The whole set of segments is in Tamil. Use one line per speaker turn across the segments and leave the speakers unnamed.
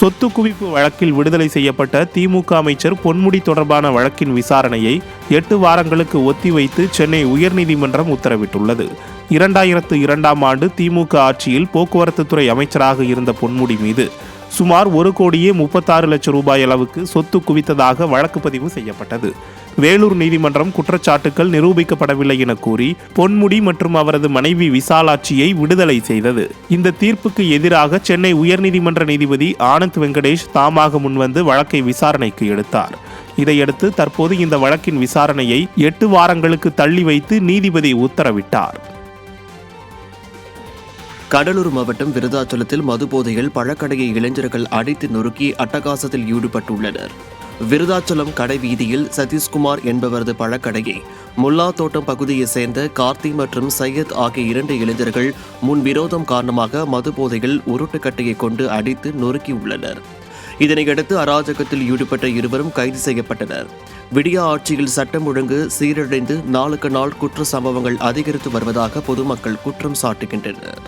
சொத்து குவிப்பு வழக்கில் விடுதலை செய்யப்பட்ட திமுக அமைச்சர் பொன்முடி தொடர்பான வழக்கின் விசாரணையை எட்டு வாரங்களுக்கு ஒத்திவைத்து சென்னை உயர்நீதிமன்றம் உத்தரவிட்டுள்ளது. இரண்டாயிரத்து இரண்டாம் ஆண்டு திமுக ஆட்சியில் போக்குவரத்து துறை அமைச்சராக இருந்த பொன்முடி மீது சுமார் ஒரு கோடியே முப்பத்தாறு லட்சம் ரூபாய் அளவுக்கு சொத்து குவித்ததாக வழக்கு பதிவு செய்யப்பட்டது. வேலூர் நீதிமன்றம் குற்றச்சாட்டுகள் நிரூபிக்கப்படவில்லை என கூறி பொன்முடி மற்றும் அவரது மனைவி விசாலாட்சியை விடுதலை செய்தது. இந்த தீர்ப்புக்கு எதிராக சென்னை உயர்நீதிமன்ற நீதிபதி ஆனந்த் வெங்கடேஷ் தாமாக முன்வந்து வழக்கை விசாரணைக்கு எடுத்தார். இதையடுத்து தற்போது இந்த வழக்கின் விசாரணையை எட்டு வாரங்களுக்கு தள்ளி வைத்து நீதிபதி உத்தரவிட்டார்.
கடலூர் மாவட்டம் விருதாச்சலத்தில் மதுபோதையில் பழக்கடையை இளைஞர்கள் அடித்து நொறுக்கி அட்டகாசத்தில் ஈடுபட்டுள்ளனர். விருதாச்சலம் கடை வீதியில் சதீஷ்குமார் என்பவரது பழக்கடையை முல்லா தோட்டம் பகுதியைச் சேர்ந்த கார்த்தி மற்றும் சையத் ஆகிய இரண்டு இளைஞர்கள் முன் விரோதம் காரணமாக மதுபோதையில் உருட்டுக்கட்டையை கொண்டு அடித்து நொறுக்கியுள்ளனர். இதனையடுத்து அராஜகத்தில் ஈடுபட்ட இருவரும் கைது செய்யப்பட்டனர். விடியா ஆட்சியில் சட்டம் ஒழுங்கு சீரடைந்து நாளுக்கு நாள் குற்ற சம்பவங்கள் அதிகரித்து வருவதாக பொதுமக்கள் குற்றம் சாட்டுகின்றனர்.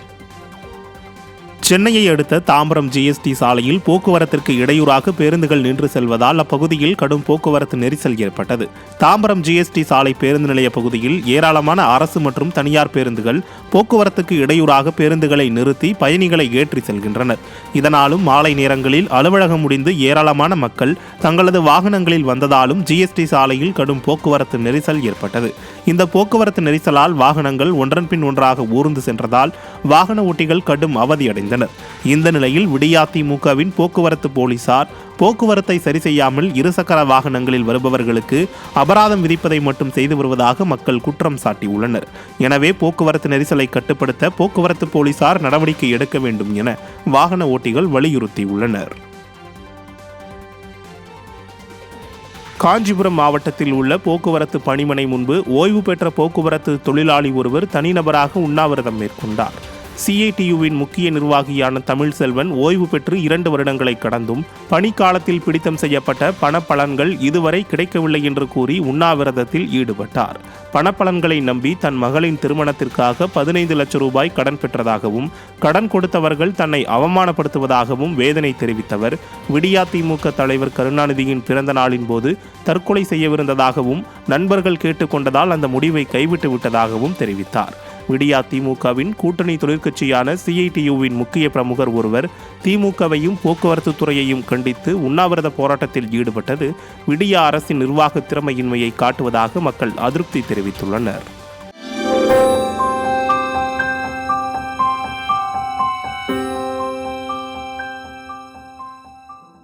சென்னையை அடுத்த தாம்பரம் ஜிஎஸ்டி சாலையில் போக்குவரத்திற்கு இடையூறாக பேருந்துகள் நின்று செல்வதால் அப்பகுதியில் கடும் போக்குவரத்து நெரிசல் ஏற்பட்டது. தாம்பரம் ஜிஎஸ்டி சாலை பேருந்து நிலைய பகுதியில் ஏராளமான அரசு மற்றும் தனியார் பேருந்துகள் போக்குவரத்துக்கு இடையூறாக பேருந்துகளை நிறுத்தி பயணிகளை ஏற்றி செல்கின்றனர். இதனாலும் மாலை நேரங்களில் அலுவலகம் முடிந்து ஏராளமான மக்கள் தங்களது வாகனங்களில் வந்ததாலும் ஜிஎஸ்டி சாலையில் கடும் போக்குவரத்து நெரிசல் ஏற்பட்டது. இந்த போக்குவரத்து நெரிசலால் வாகனங்கள் ஒன்றன் பின் ஒன்றாக ஊர்ந்து சென்றதால் வாகன ஓட்டிகள் கடும் அவதியடைந்தனர் இந்த நிலையில் விடியாதிமுகவின் போக்குவரத்து போலீசார் போக்குவரத்தை சரி செய்யாமல் இருசக்கர வாகனங்களில் வருபவர்களுக்கு அபராதம் விதிப்பதை மட்டும் செய்து வருவதாக மக்கள் குற்றம் சாட்டியுள்ளனர். எனவே போக்குவரத்து நெரிசலை கட்டுப்படுத்த போக்குவரத்து போலீசார் நடவடிக்கை எடுக்க வேண்டும் என வாகன ஓட்டிகள் வலியுறுத்தியுள்ளனர். காஞ்சிபுரம் மாவட்டத்தில் உள்ள போக்குவரத்து பணிமனை முன்பு ஓய்வு பெற்ற போக்குவரத்து தொழிலாளி ஒருவர் தனிநபராக உண்ணாவிரதம் மேற்கொண்டார். சிஐடியுவின் முக்கிய நிர்வாகியான தமிழ்செல்வன் ஓய்வு பெற்று இரண்டு வருடங்களை கடந்தும் பணிக்காலத்தில் பிடித்தம் செய்யப்பட்ட பணப்பலன்கள் இதுவரை கிடைக்கவில்லை என்று கூறி உண்ணாவிரதத்தில் ஈடுபட்டார். பணப்பலன்களை நம்பி தன் மகளின் திருமணத்திற்காக பதினைந்து லட்சம் ரூபாய் கடன் பெற்றதாகவும் கடன் கொடுத்தவர்கள் தன்னை அவமானப்படுத்துவதாகவும் வேதனை தெரிவித்தவர். விடியா திமுக தலைவர் கருணாநிதியின் பிறந்த நாளின் போது தற்கொலை செய்யவிருந்ததாகவும் நண்பர்கள் கேட்டுக்கொண்டதால் அந்த முடிவை கைவிட்டு விட்டதாகவும் தெரிவித்தார். விடியா திமுகவின் கூட்டணி தொழிற்கட்சியான சிஐடியுவின் முக்கிய பிரமுகர் ஒருவர். திமுகவையும் போக்குவரத்து துறையையும் கண்டித்து உண்ணாவிரத போராட்டத்தில் ஈடுபட்டது. விடியா அரசின் நிர்வாக திறமையின்மையை காட்டுவதாக மக்கள் அதிருப்தி தெரிவித்துள்ளனர்.